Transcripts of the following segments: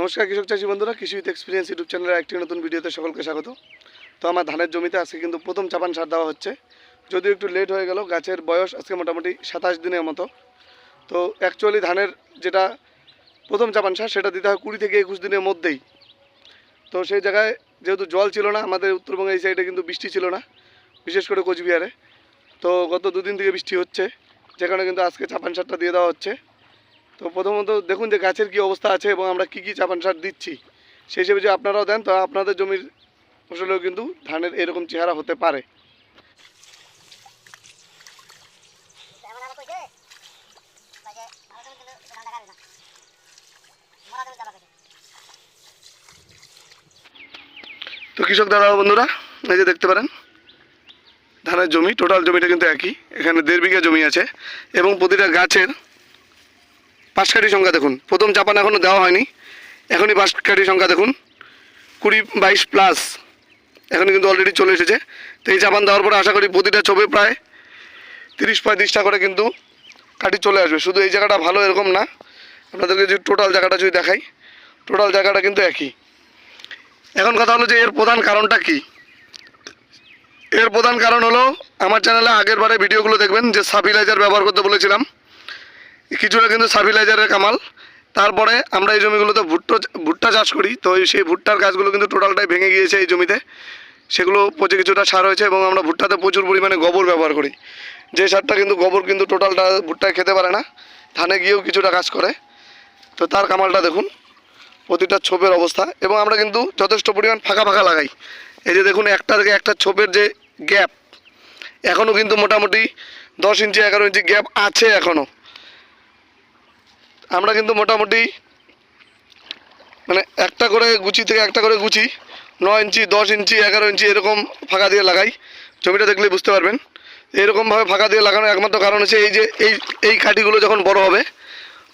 নমস্কার কৃষক চাষি বন্ধুরা, কৃষি উইথ এক্সপিরিয়েন্স ইউটিউব চ্যানেলের একটি নতুন ভিডিওতে সকলকে স্বাগত। তো আমার ধানের জমিতে আজকে কিন্তু প্রথম চাপান সার দেওয়া হচ্ছে। যদিও একটু লেট হয়ে গেল, গাছের বয়স আজকে মোটামুটি সাতাশ দিনের মতো। তো অ্যাকচুয়ালি ধানের যেটা প্রথম চাপান সার, সেটা দিতে হয় কুড়ি থেকে একুশ দিনের মধ্যেই। তো সেই জায়গায় যেহেতু জল ছিল না, আমাদের উত্তরবঙ্গে এই সাইডে কিন্তু বৃষ্টি ছিল না, বিশেষ করে কোচবিহারে। তো গত দুদিন থেকে বৃষ্টি হচ্ছে, যে কারণে কিন্তু আজকে চাপান সারটা দিয়ে দেওয়া হচ্ছে। তো প্রথমত দেখুন যে গাছের কি অবস্থা আছে এবং আমরা কি কি চাপান সার দিচ্ছি। সেই হিসেবে যদি আপনারাও দেন তো আপনাদের জমির ফসলেও কিন্তু ধানের এরকম চেহারা হতে পারে। তো কৃষক দাদা বন্ধুরা, এই যে দেখতে পারেন, ধানের জমি টোটাল জমিটা কিন্তু একই। এখানে দেড় বিঘা জমি আছে এবং প্রতিটা গাছের পাঁচ কাঠি সংখ্যা দেখুন। প্রথম চাপান এখনও দেওয়া হয়নি। এখনই পাঁচ কাঠি সংখ্যা দেখুন। কুড়ি বাইশ প্লাস এখন কিন্তু অলরেডি চলে এসেছে। তো এই চাপান দেওয়ার পরে আশা করি প্রতিটা ছবি প্রায় তিরিশ পঁয়ত্রিশটা করে কিন্তু কাটি চলে আসবে। শুধু এই জায়গাটা ভালো এরকম না। আপনাদেরকে যদি টোটাল জায়গাটা যদি দেখাই টোটাল জায়গাটা কিন্তু একই। এখন কথা হলো যে এর প্রধান কারণটা কি? এর প্রধান কারণ হলো, আমার চ্যানেলে আগের বারে ভিডিওগুলো দেখবেন, যে সাবিলাইজার ব্যবহার করতে বলেছিলাম। কিছুটা কিন্তু সাবিলাইজারের কামাল। তারপরে আমরা এই জমিগুলোতে ভুট্টো ভুট্টা চাষ করি। তো সেই ভুট্টার গাছগুলো কিন্তু টোটালটাই ভেঙে গিয়েছে এই জমিতে। সেগুলো পচে কিছুটা সার হয়েছে এবং আমরা ভুট্টাতে প্রচুর পরিমাণে গোবর ব্যবহার করি। যে সারটা কিন্তু গোবর কিন্তু টোটালটা ভুট্টায় খেতে পারে না। ধানে গিয়েও কিছুটা কাজ করে। তো তার কামালটা দেখুন, প্রতিটা ছোপের অবস্থা। এবং আমরা কিন্তু যথেষ্ট পরিমাণ ফাঁকা ফাঁকা লাগাই। এই যে দেখুন, একটা থেকে একটা ছোপের যে গ্যাপ এখনও কিন্তু মোটামুটি দশ ইঞ্চি, এগারো ইঞ্চি গ্যাপ আছে এখনও আমরা কিন্তু মোটামুটি মানে একটা করে গুচি থেকে একটা করে গুচি, নয় ইঞ্চি, দশ ইঞ্চি, এগারো ইঞ্চি এরকম ফাঁকা দিয়ে লাগাই। জমিটা দেখলে বুঝতে পারবেন। এরকমভাবে ফাঁকা দিয়ে লাগানোর একমাত্র কারণ হচ্ছে এই যে এই এই কাঠিগুলো যখন বড় হবে,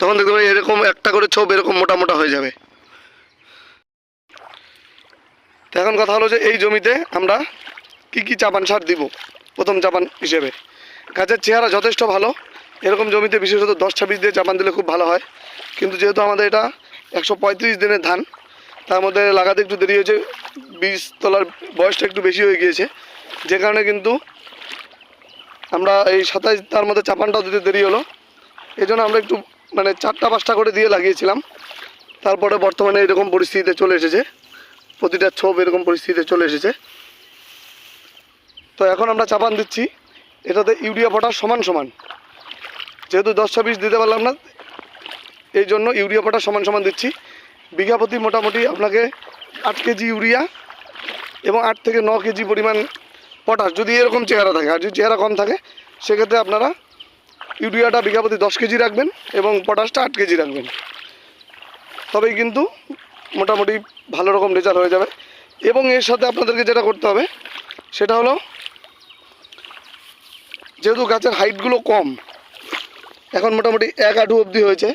তখন দেখতে পাবেন এরকম একটা করে ছোপ এরকম মোটা মোটা হয়ে যাবে। তো এখন কথা হলো যে এই জমিতে আমরা কি কি চাপান সার দিব, প্রথম চাপান হিসেবে। গাছের চেহারা যথেষ্ট ভালো। এরকম জমিতে বিশেষত দশ ছাব্বিশ দিয়ে চাপান দিলে খুব ভালো হয়। কিন্তু যেহেতু আমাদের এটা একশো পঁয়ত্রিশ দিনের ধান, তার মধ্যে লাগাতে একটু দেরি হয়েছে বীজ তোলার বয়সটা একটু বেশি হয়ে গিয়েছে। যে কারণে কিন্তু আমরা এই সাতাইশ, তার মধ্যে চাপানটাও দিতে দেরি হলো। এই জন্য আমরা একটু মানে চারটা, পাঁচটা করে দিয়ে লাগিয়েছিলাম। তারপরে বর্তমানে এরকম পরিস্থিতিতে চলে এসেছে। প্রতিটা ছোপ এরকম পরিস্থিতিতে চলে এসেছে। তো এখন আমরা চাপান দিচ্ছি। এটাতে ইউরিয়া, পটাশ সমান সমান। যেহেতু দশ ছাব্বিশ দিতে পারলাম না, এই জন্য ইউরিয়া পটাশ সমান সমান দিচ্ছি। বিঘা প্রতি মোটামুটি আপনাকে আট কেজি ইউরিয়া এবং আট থেকে ন কেজি পরিমাণ পটাশ, যদি এরকম চেহারা থাকে। আর যদি চেহারা কম থাকে, সেক্ষেত্রে আপনারা ইউরিয়াটা বিঘা প্রতি দশ কেজি রাখবেন এবং পটাশটা আট কেজি রাখবেন। তবেই কিন্তু মোটামুটি ভালো রকম রেজাল্ট হয়ে যাবে। এবং এর সাথে আপনাদেরকে যেটা করতে হবে, সেটা হলো, যেহেতু গাছের হাইটগুলো কম এখন মোটামুটি এক আঠু অবধি হয়েছে।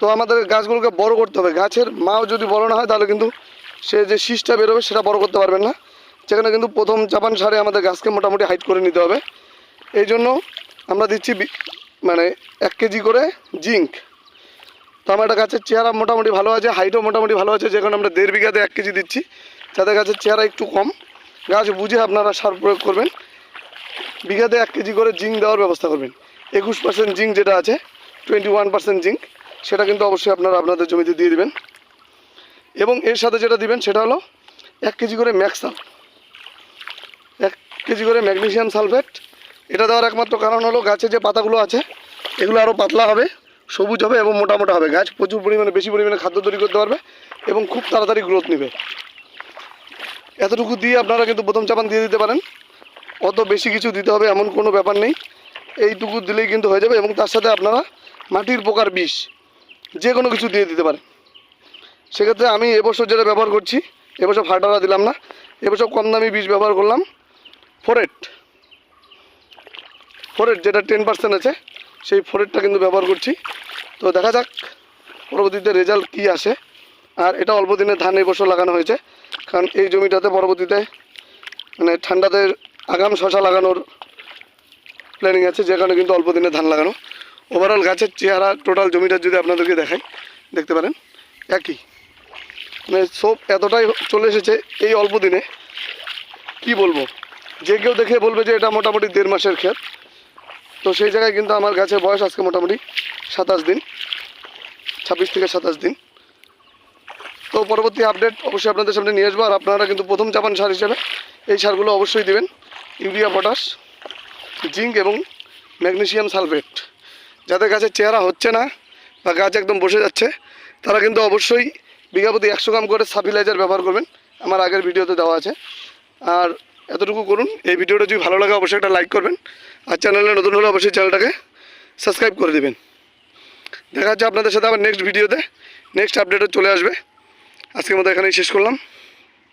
তো আমাদের গাছগুলোকে বড় করতে হবে। গাছের মাও যদি বড় না হয়, তাহলে কিন্তু সে যে শীষটা বেরোবে, সেটা বড় করতে পারবেন না। সেখানে কিন্তু প্রথম চাপান সারে আমাদের গাছকে মোটামুটি হাইট করে নিতে হবে। এই জন্য আমরা দিচ্ছি মানে এক কেজি করে জিঙ্ক। তো আমার একটা গাছের চেহারা মোটামুটি ভালো আছে, হাইটও মোটামুটি ভালো আছে, যেখানে আমরা দেড় বিঘাতে এক কেজি দিচ্ছি। যাতে গাছের চেহারা একটু কম, গাছ বুঝে আপনারা সার প্রয়োগ করবেন। বিঘাতে এক কেজি করে জিঙ্ক দেওয়ার ব্যবস্থা করবেন। একুশ পার্সেন্ট জিঙ্ক যেটা আছে টোয়েন্টি ওয়ান পার্সেন্ট জিঙ্ক সেটা কিন্তু অবশ্যই আপনারা আপনাদের জমিতে দিয়ে দিবেন। এবং এর সাথে যেটা দিবেন, সেটা হলো এক কেজি করে ম্যাক্সাল এক কেজি করে ম্যাগনেশিয়াম সালফেট। এটা দেওয়ার একমাত্র কারণ হলো গাছে যে পাতাগুলো আছে, এগুলো আরও পাতলা হবে, সবুজ হবে এবং মোটা মোটা হবে। গাছ প্রচুর পরিমাণে, বেশি পরিমাণে খাদ্য তৈরি করতে পারবে এবং খুব তাড়াতাড়ি গ্রোথ নেবে। এতটুকু দিয়ে আপনারা কিন্তু প্রথম চাপান দিয়ে দিতে পারেন। অত বেশি কিছু দিতে হবে এমন কোনো ব্যাপার নেই। এইটুকু দিলেই কিন্তু হয়ে যাবে এবং তার সাথে আপনারা মাটির পোকার বিষ যে কোনো কিছু দিয়ে দিতে পারেন। সেক্ষেত্রে আমি এবছর যেটা ব্যবহার করছি, এবছর ফাটারা দিলাম না, এবছর কম দামি বীজ ব্যবহার করলাম ফোরেট। ফোরেট যেটা টেন পার্সেন্ট আছে, সেই ফোরেটটা কিন্তু ব্যবহার করছি। তো দেখা যাক পরবর্তীতে রেজাল্ট কী আসে। আর এটা অল্প দিনে ধান এবছর লাগানো হয়েছে, কারণ এই জমিটাতে পরবর্তীতে মানে ঠান্ডাতে আগাম শশা লাগানোর প্ল্যানিং আছে, যে কারণে কিন্তু অল্প দিনে ধান লাগানো। ওভারঅল গাছের চেহারা টোটাল জমিটা যদি আপনাদেরকে দেখাই, দেখতে পারেন, একই। মানে সব এতটাই চলে এসেছে এই অল্প দিনে। কি বলব? যে কেউ দেখে বলবে যে এটা মোটামুটি দেড় মাসের ক্ষেত। তো সেই জায়গায় কিন্তু আমার গাছের বয়স আজকে মোটামুটি সাতাশ দিন, ছাব্বিশ থেকে সাতাশ দিন। তো পরবর্তী আপডেট অবশ্যই আপনাদের সামনে নিয়ে আসব। আর আপনারা কিন্তু প্রথম চাপান সার হিসেবে এই সারগুলো অবশ্যই দেবেন। ইউরিয়া, পটাশ জিঙ্ক এবং ম্যাগনেসিয়াম সালফেট। যাদের গাছের চেহারা হচ্ছে না বা গাছ একদম বসে যাচ্ছে, তারা কিন্তু অবশ্যই বিঘা প্রতি একশো গ্রাম করে সাফিলাইজার ব্যবহার করবেন। আমার আগের ভিডিওতে দেওয়া আছে। আর এতটুকু করুন, এই ভিডিওটা যদি ভালো লাগে অবশ্যই একটা লাইক করবেন। আর চ্যানেলে নতুন হলে অবশ্যই চ্যানেলটাকে সাবস্ক্রাইব করে দেবেন। দেখা হচ্ছে আপনাদের সাথে আবার নেক্সট ভিডিওতে নেক্সট আপডেটও চলে আসবে। আজকের মতো এখানেই শেষ করলাম।